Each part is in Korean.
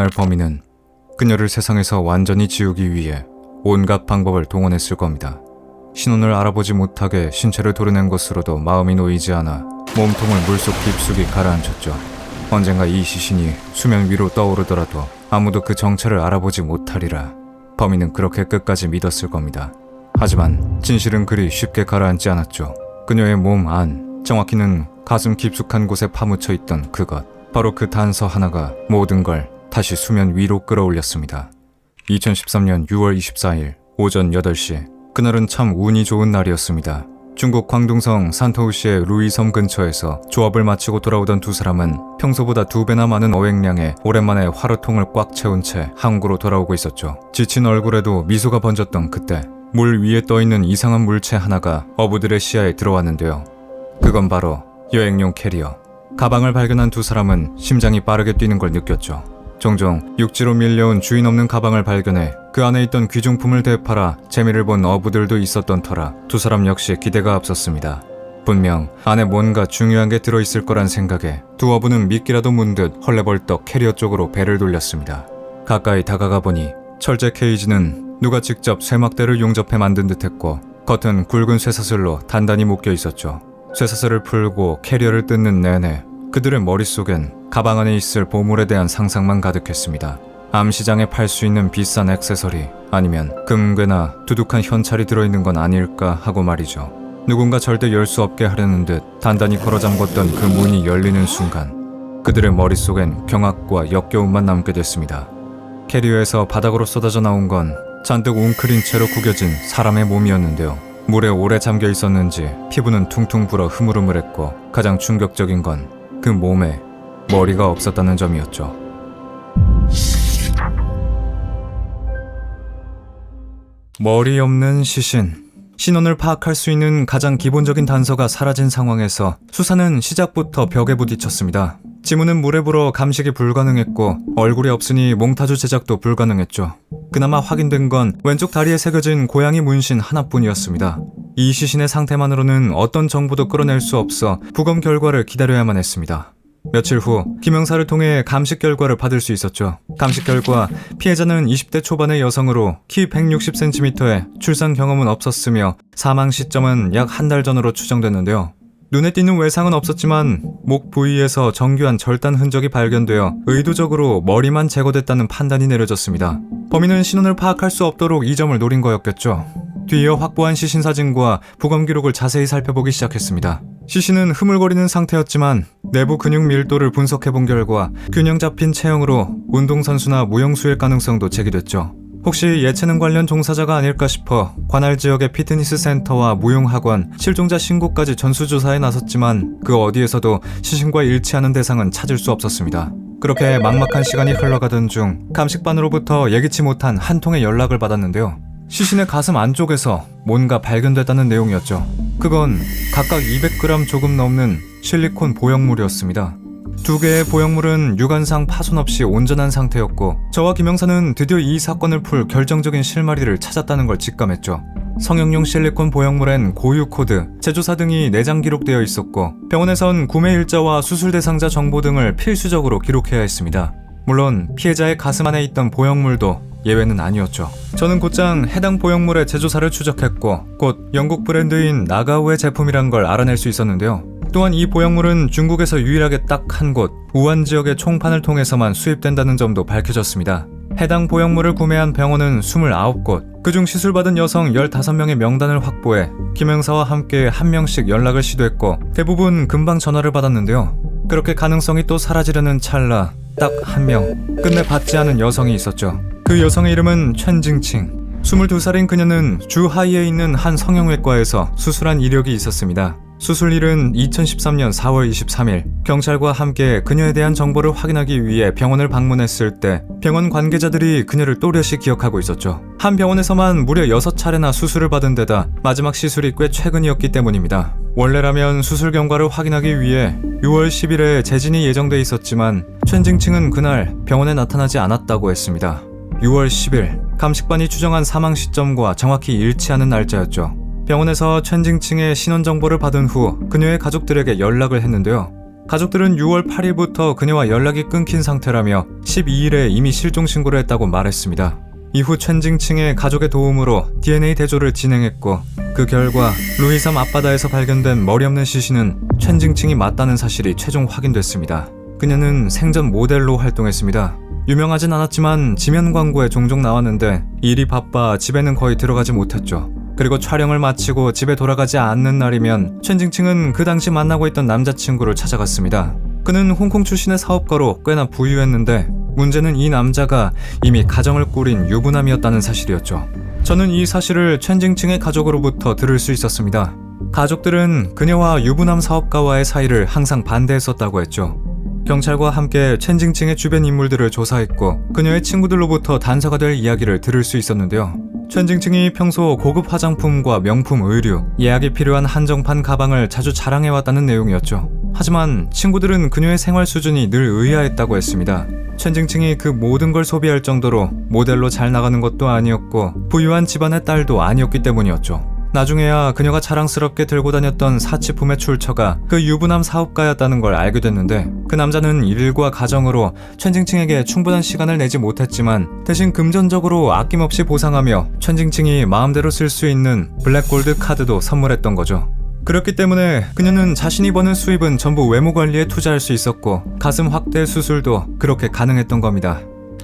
그날 범인은 그녀를 세상에서 완전히 지우기 위해 온갖 방법을 동원했을 겁니다. 신원을 알아보지 못하게 신체를 도려낸 것으로도 마음이 놓이지 않아 몸통을 물속 깊숙이 가라앉혔죠. 언젠가 이 시신이 수면 위로 떠오르더라도 아무도 그 정체를 알아보지 못하리라. 범인은 그렇게 끝까지 믿었을 겁니다. 하지만 진실은 그리 쉽게 가라앉지 않았죠. 그녀의 몸 안, 정확히는 가슴 깊숙한 곳에 파묻혀 있던 그것. 바로 그 단서 하나가 모든 걸 다시 수면 위로 끌어올렸습니다. 2013년 6월 24일 오전 8시. 그날은 참 운이 좋은 날이었습니다. 중국 광둥성 산토우시의 루이섬 근처에서 조업을 마치고 돌아오던 두 사람은 평소보다 두 배나 많은 어획량에 오랜만에 화로통을 꽉 채운 채 항구로 돌아오고 있었죠. 지친 얼굴에도 미소가 번졌던 그때 물 위에 떠 있는 이상한 물체 하나가 어부들의 시야에 들어왔는데요. 그건 바로 여행용 캐리어. 가방을 발견한 두 사람은 심장이 빠르게 뛰는 걸 느꼈죠. 종종 육지로 밀려온 주인 없는 가방을 발견해 그 안에 있던 귀중품을 되팔아 재미를 본 어부들도 있었던 터라 두 사람 역시 기대가 앞섰습니다. 분명 안에 뭔가 중요한 게 들어있을 거란 생각에 두 어부는 미끼라도 문듯 헐레벌떡 캐리어 쪽으로 배를 돌렸습니다. 가까이 다가가 보니 철제 케이지는 누가 직접 쇠막대를 용접해 만든 듯했고 겉은 굵은 쇠사슬로 단단히 묶여 있었죠. 쇠사슬을 풀고 캐리어를 뜯는 내내 그들의 머릿속엔 가방 안에 있을 보물에 대한 상상만 가득했습니다. 암시장에 팔 수 있는 비싼 액세서리 아니면 금괴나 두둑한 현찰이 들어있는 건 아닐까 하고 말이죠. 누군가 절대 열 수 없게 하려는 듯 단단히 걸어 잠궜던 그 문이 열리는 순간 그들의 머릿속엔 경악과 역겨움만 남게 됐습니다. 캐리어에서 바닥으로 쏟아져 나온 건 잔뜩 웅크린 채로 구겨진 사람의 몸이었는데요. 물에 오래 잠겨 있었는지 피부는 퉁퉁 불어 흐물흐물했고 가장 충격적인 건 그 몸에 머리가 없었다는 점이었죠. 머리 없는 시신. 신원을 파악할 수 있는 가장 기본적인 단서가 사라진 상황에서 수사는 시작부터 벽에 부딪혔습니다. 지문은 물에 불어 감식이 불가능했고 얼굴이 없으니 몽타주 제작도 불가능했죠. 그나마 확인된 건 왼쪽 다리에 새겨진 고양이 문신 하나뿐이었습니다. 이 시신의 상태만으로는 어떤 정보도 끌어낼 수 없어 부검 결과를 기다려야만 했습니다. 며칠 후 김영사를 통해 감식 결과를 받을 수 있었죠. 감식 결과 피해자는 20대 초반의 여성으로 키 160cm에 출산 경험은 없었으며 사망 시점은 약 한 달 전으로 추정됐는데요. 눈에 띄는 외상은 없었지만 목 부위에서 정교한 절단 흔적이 발견되어 의도적으로 머리만 제거됐다는 판단이 내려졌습니다. 범인은 신원을 파악할 수 없도록 이 점을 노린 거였겠죠. 뒤이어 확보한 시신 사진과 부검 기록을 자세히 살펴보기 시작했습니다. 시신은 흐물거리는 상태였지만 내부 근육 밀도를 분석해 본 결과 균형 잡힌 체형으로 운동선수나 무용수일 가능성도 제기됐죠. 혹시 예체능 관련 종사자가 아닐까 싶어 관할 지역의 피트니스 센터와 무용학원, 실종자 신고까지 전수조사에 나섰지만 그 어디에서도 시신과 일치하는 대상은 찾을 수 없었습니다. 그렇게 막막한 시간이 흘러가던 중 감식반으로부터 예기치 못한 한 통의 연락을 받았는데요. 시신의 가슴 안쪽에서 뭔가 발견됐다는 내용이었죠. 그건 각각 200g 조금 넘는 실리콘 보형물이었습니다. 두 개의 보형물은 유관상 파손 없이 온전한 상태였고 저와 김영사는 드디어 이 사건을 풀 결정적인 실마리를 찾았다는 걸 직감했죠. 성형용 실리콘 보형물엔 고유 코드, 제조사 등이 내장 기록되어 있었고 병원에선 구매 일자와 수술 대상자 정보 등을 필수적으로 기록해야 했습니다. 물론 피해자의 가슴 안에 있던 보형물도 예외는 아니었죠. 저는 곧장 해당 보형물의 제조사를 추적했고 곧 영국 브랜드인 나가우의 제품이란 걸 알아낼 수 있었는데요. 또한 이 보형물은 중국에서 유일하게 딱 한 곳, 우한 지역의 총판을 통해서만 수입된다는 점도 밝혀졌습니다. 해당 보형물을 구매한 병원은 29곳, 그중 시술받은 여성 15명의 명단을 확보해 김영사와 함께 한 명씩 연락을 시도했고 대부분 금방 전화를 받았는데요. 그렇게 가능성이 또 사라지려는 찰나 딱 한 명, 끝내 받지 않은 여성이 있었죠. 그 여성의 이름은 첸징칭. 22살인 그녀는 주하이에 있는 한 성형외과에서 수술한 이력이 있었습니다. 수술일은 2013년 4월 23일 경찰과 함께 그녀에 대한 정보를 확인하기 위해 병원을 방문했을 때 병원 관계자들이 그녀를 또렷이 기억하고 있었죠. 한 병원에서만 무려 6차례나 수술을 받은 데다 마지막 시술이 꽤 최근이었기 때문입니다. 원래라면 수술 경과를 확인하기 위해 6월 10일에 재진이 예정돼 있었지만 첸징칭은 그날 병원에 나타나지 않았다고 했습니다. 6월 10일 감식반이 추정한 사망 시점과 정확히 일치하는 날짜였죠. 병원에서 첸징칭의 신원 정보를 받은 후 그녀의 가족들에게 연락을 했는데요. 가족들은 6월 8일부터 그녀와 연락이 끊긴 상태라며 12일에 이미 실종 신고를 했다고 말했습니다. 이후 첸징칭의 가족의 도움으로 DNA 대조를 진행했고 그 결과 루이섬 앞바다에서 발견된 머리 없는 시신은 첸징칭이 맞다는 사실이 최종 확인됐습니다. 그녀는 생전 모델로 활동했습니다. 유명하진 않았지만 지면 광고에 종종 나왔는데 일이 바빠 집에는 거의 들어가지 못했죠. 그리고 촬영을 마치고 집에 돌아가지 않는 날이면 첸징칭은 그 당시 만나고 있던 남자친구를 찾아갔습니다. 그는 홍콩 출신의 사업가로 꽤나 부유했는데 문제는 이 남자가 이미 가정을 꾸린 유부남이었다는 사실이었죠. 저는 이 사실을 첸징칭의 가족으로부터 들을 수 있었습니다. 가족들은 그녀와 유부남 사업가와의 사이를 항상 반대했었다고 했죠. 경찰과 함께 첸징칭의 주변 인물들을 조사했고 그녀의 친구들로부터 단서가 될 이야기를 들을 수 있었는데요. 첸징칭이 평소 고급 화장품과 명품 의류, 예약이 필요한 한정판 가방을 자주 자랑해왔다는 내용이었죠. 하지만 친구들은 그녀의 생활 수준이 늘 의아했다고 했습니다. 첸징칭이 그 모든 걸 소비할 정도로 모델로 잘 나가는 것도 아니었고 부유한 집안의 딸도 아니었기 때문이었죠. 나중에야 그녀가 자랑스럽게 들고 다녔던 사치품의 출처가 그 유부남 사업가였다는 걸 알게 됐는데 그 남자는 일과 가정으로 첸징칭에게 충분한 시간을 내지 못했지만 대신 금전적으로 아낌없이 보상하며 첸징칭이 마음대로 쓸 수 있는 블랙골드 카드도 선물했던 거죠. 그렇기 때문에 그녀는 자신이 버는 수입은 전부 외모 관리에 투자할 수 있었고 가슴 확대 수술도 그렇게 가능했던 겁니다.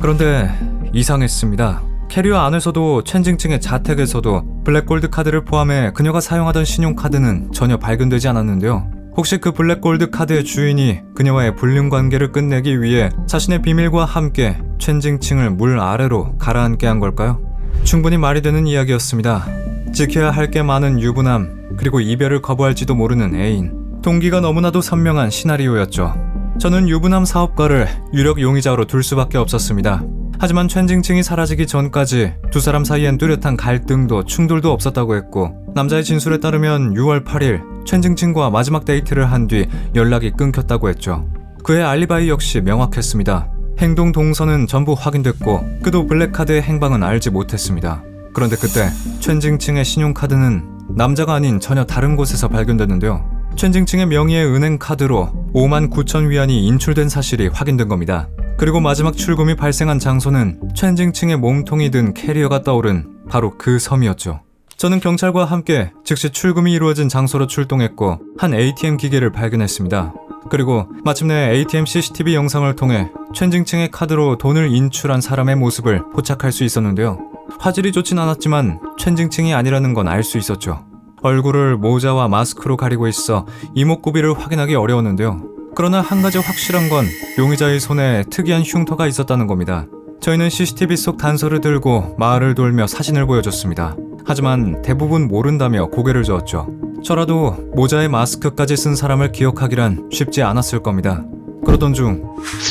그런데 이상했습니다. 캐리어 안에서도 첸징칭의 자택에서도 블랙골드 카드를 포함해 그녀가 사용하던 신용카드는 전혀 발견되지 않았는데요. 혹시 그 블랙골드 카드의 주인이 그녀와의 불륜 관계를 끝내기 위해 자신의 비밀과 함께 첸징칭을 물 아래로 가라앉게 한 걸까요? 충분히 말이 되는 이야기였습니다. 지켜야 할 게 많은 유부남, 그리고 이별을 거부할지도 모르는 애인. 동기가 너무나도 선명한 시나리오였죠. 저는 유부남 사업가를 유력 용의자로 둘 수밖에 없었습니다. 하지만 첸징칭이 사라지기 전까지 두 사람 사이엔 뚜렷한 갈등도 충돌도 없었다고 했고 남자의 진술에 따르면 6월 8일 첸징칭과 마지막 데이트를 한 뒤 연락이 끊겼다고 했죠. 그의 알리바이 역시 명확했습니다. 행동 동선은 전부 확인됐고 그도 블랙카드의 행방은 알지 못했습니다. 그런데 그때 첸징칭의 신용카드는 남자가 아닌 전혀 다른 곳에서 발견됐는데요. 첸징칭의 명의의 은행 카드로 5만 9천 위안이 인출된 사실이 확인된 겁니다. 그리고 마지막 출금이 발생한 장소는 첸징칭의 몸통이 든 캐리어가 떠오른 바로 그 섬이었죠. 저는 경찰과 함께 즉시 출금이 이루어진 장소로 출동했고 한 ATM 기계를 발견했습니다. 그리고 마침내 ATM CCTV 영상을 통해 첸징칭의 카드로 돈을 인출한 사람의 모습을 포착할 수 있었는데요. 화질이 좋진 않았지만 첸징칭이 아니라는 건 알 수 있었죠. 얼굴을 모자와 마스크로 가리고 있어 이목구비를 확인하기 어려웠는데요. 그러나 한 가지 확실한 건 용의자의 손에 특이한 흉터가 있었다는 겁니다. 저희는 CCTV 속 단서를 들고 마을을 돌며 사진을 보여줬습니다. 하지만 대부분 모른다며 고개를 저었죠. 저라도 모자에 마스크까지 쓴 사람을 기억하기란 쉽지 않았을 겁니다. 그러던 중그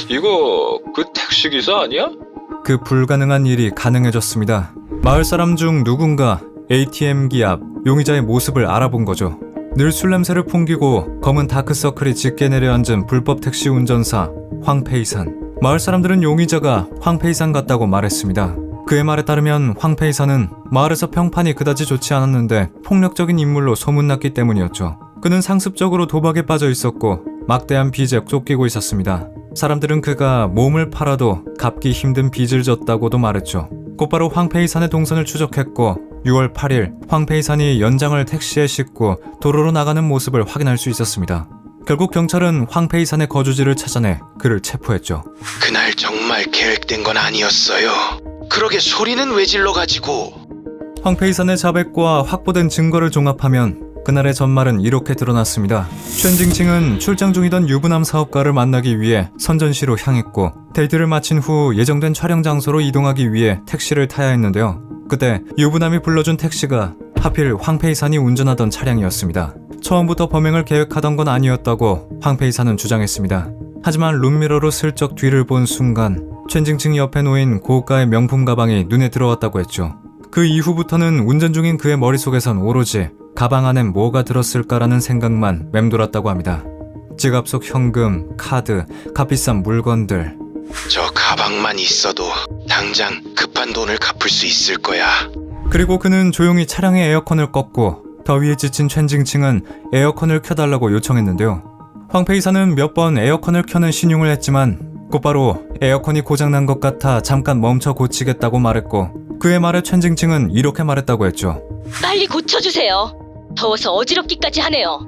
이거 그 택시 기사 아니야? 불가능한 일이 가능해졌습니다. 마을 사람 중 누군가 ATM기 앞 용의자의 모습을 알아본 거죠. 늘 술 냄새를 풍기고 검은 다크서클이 짙게 내려앉은 불법 택시 운전사 황페이산. 마을 사람들은 용의자가 황페이산 같다고 말했습니다. 그의 말에 따르면 황페이산은 마을에서 평판이 그다지 좋지 않았는데 폭력적인 인물로 소문났기 때문이었죠. 그는 상습적으로 도박에 빠져 있었고 막대한 빚에 쫓기고 있었습니다. 사람들은 그가 몸을 팔아도 갚기 힘든 빚을 졌다고도 말했죠. 곧바로 황페이산의 동선을 추적했고 6월 8일 황페이산이 연장을 택시에 싣고 도로로 나가는 모습을 확인할 수 있었습니다. 결국 경찰은 황페이산의 거주지를 찾아내 그를 체포했죠. 그날 정말 계획된 건 아니었어요. 그러게 소리는 왜 질러가지고 황페이산의 자백과 확보된 증거를 종합하면 그날의 전말은 이렇게 드러났습니다. 쉔징칭은 출장 중이던 유부남 사업가를 만나기 위해 선전시로 향했고 데이트를 마친 후 예정된 촬영 장소로 이동하기 위해 택시를 타야 했는데요. 그때 유부남이 불러준 택시가 하필 황페이산이 운전하던 차량이었습니다. 처음부터 범행을 계획하던 건 아니었다고 황페이산은 주장했습니다. 하지만 룸미러로 슬쩍 뒤를 본 순간 쉔징칭 옆에 놓인 고가의 명품 가방이 눈에 들어왔다고 했죠. 그 이후부터는 운전 중인 그의 머릿속에선 오로지 가방 안엔 뭐가 들었을까라는 생각만 맴돌았다고 합니다. 지갑 속 현금, 카드, 값비싼 물건들. 저 가방만 있어도 당장 급한 돈을 갚을 수 있을 거야. 그리고 그는 조용히 차량의 에어컨을 껐고 더위에 지친 챈징칭은 에어컨을 켜달라고 요청했는데요. 황페이사는 몇 번 에어컨을 켜는 신용을 했지만 곧바로 에어컨이 고장난 것 같아 잠깐 멈춰 고치겠다고 말했고 그의 말에 첸징칭은 이렇게 말했다고 했죠. 빨리 고쳐주세요. 더워서 어지럽기까지 하네요.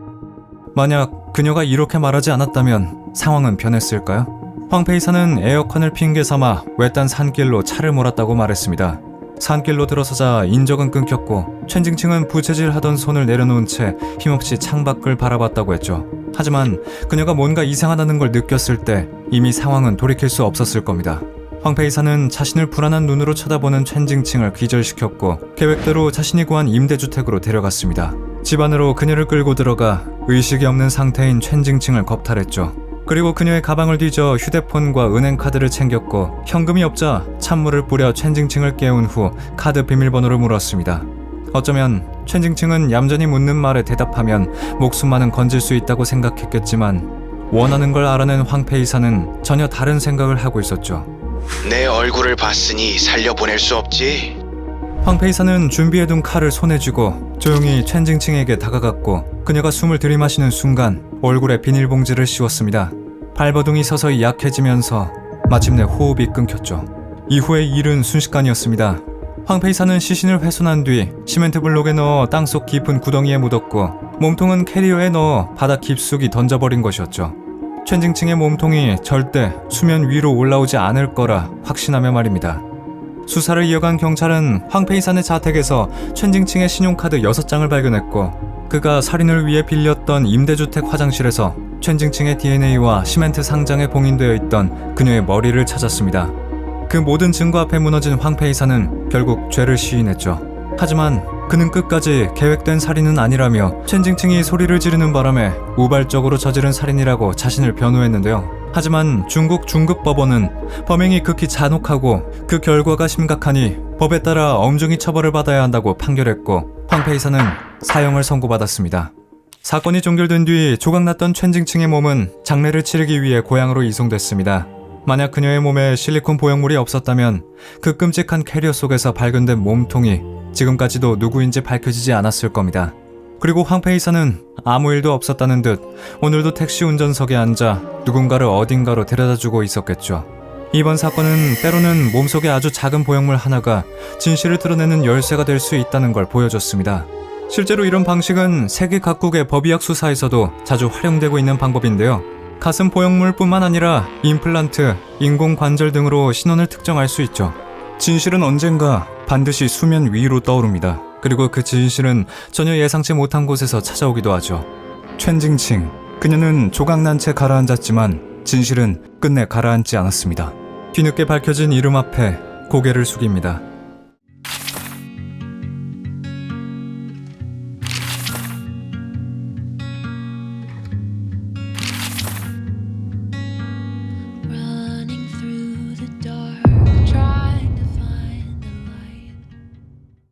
만약 그녀가 이렇게 말하지 않았다면 상황은 변했을까요? 황페이사는 에어컨을 핑계 삼아 외딴 산길로 차를 몰았다고 말했습니다. 산길로 들어서자 인적은 끊겼고 첸징칭은 부채질하던 손을 내려놓은 채 힘없이 창밖을 바라봤다고 했죠. 하지만 그녀가 뭔가 이상하다는 걸 느꼈을 때 이미 상황은 돌이킬 수 없었을 겁니다. 황페이사는 자신을 불안한 눈으로 쳐다보는 첸징칭을 기절시켰고 계획대로 자신이 구한 임대주택으로 데려갔습니다. 집 안으로 그녀를 끌고 들어가 의식이 없는 상태인 첸징칭을 겁탈했죠. 그리고 그녀의 가방을 뒤져 휴대폰과 은행 카드를 챙겼고 현금이 없자 찬물을 뿌려 첸징칭을 깨운 후 카드 비밀번호를 물었습니다. 어쩌면 첸징칭은 얌전히 묻는 말에 대답하면 목숨만은 건질 수 있다고 생각했겠지만 원하는 걸 알아낸 황페이사는 전혀 다른 생각을 하고 있었죠. 내 얼굴을 봤으니 살려보낼 수 없지. 황페이사는 준비해둔 칼을 손에 쥐고 조용히 첸징칭에게 다가갔고 그녀가 숨을 들이마시는 순간 얼굴에 비닐봉지를 씌웠습니다. 발버둥이 서서히 약해지면서 마침내 호흡이 끊겼죠. 이후의 일은 순식간이었습니다. 황페이사는 시신을 훼손한 뒤 시멘트 블록에 넣어 땅속 깊은 구덩이에 묻었고 몸통은 캐리어에 넣어 바다 깊숙이 던져버린 것이었죠. 첸징칭의 몸통이 절대 수면 위로 올라오지 않을 거라 확신하며 말입니다. 수사를 이어간 경찰은 황페이산의 자택에서 첸징칭의 신용카드 6장을 발견했고 그가 살인을 위해 빌렸던 임대주택 화장실에서 첸징칭의 DNA와 시멘트 상장에 봉인되어 있던 그녀의 머리를 찾았습니다. 그 모든 증거 앞에 무너진 황페이사는 결국 죄를 시인했죠. 하지만 그는 끝까지 계획된 살인은 아니라며 첸징칭이 소리를 지르는 바람에 우발적으로 저지른 살인이라고 자신을 변호했는데요. 하지만 중국 중급 법원은 범행이 극히 잔혹하고 그 결과가 심각하니 법에 따라 엄중히 처벌을 받아야 한다고 판결했고 황페이사는 사형을 선고받았습니다. 사건이 종결된 뒤 조각났던 첸징칭의 몸은 장례를 치르기 위해 고향으로 이송됐습니다. 만약 그녀의 몸에 실리콘 보형물이 없었다면 그 끔찍한 캐리어 속에서 발견된 몸통이 지금까지도 누구인지 밝혀지지 않았을 겁니다. 그리고 황페이사는 아무 일도 없었다는 듯 오늘도 택시 운전석에 앉아 누군가를 어딘가로 데려다 주고 있었겠죠. 이번 사건은 때로는 몸속에 아주 작은 보형물 하나가 진실을 드러내는 열쇠가 될 수 있다는 걸 보여줬습니다. 실제로 이런 방식은 세계 각국의 법의학 수사에서도 자주 활용되고 있는 방법인데요. 가슴 보형물뿐만 아니라 임플란트, 인공 관절 등으로 신원을 특정할 수 있죠. 진실은 언젠가 반드시 수면 위로 떠오릅니다. 그리고 그 진실은 전혀 예상치 못한 곳에서 찾아오기도 하죠. 첸징칭. 그녀는 조각난 채 가라앉았지만 진실은 끝내 가라앉지 않았습니다. 뒤늦게 밝혀진 이름 앞에 고개를 숙입니다.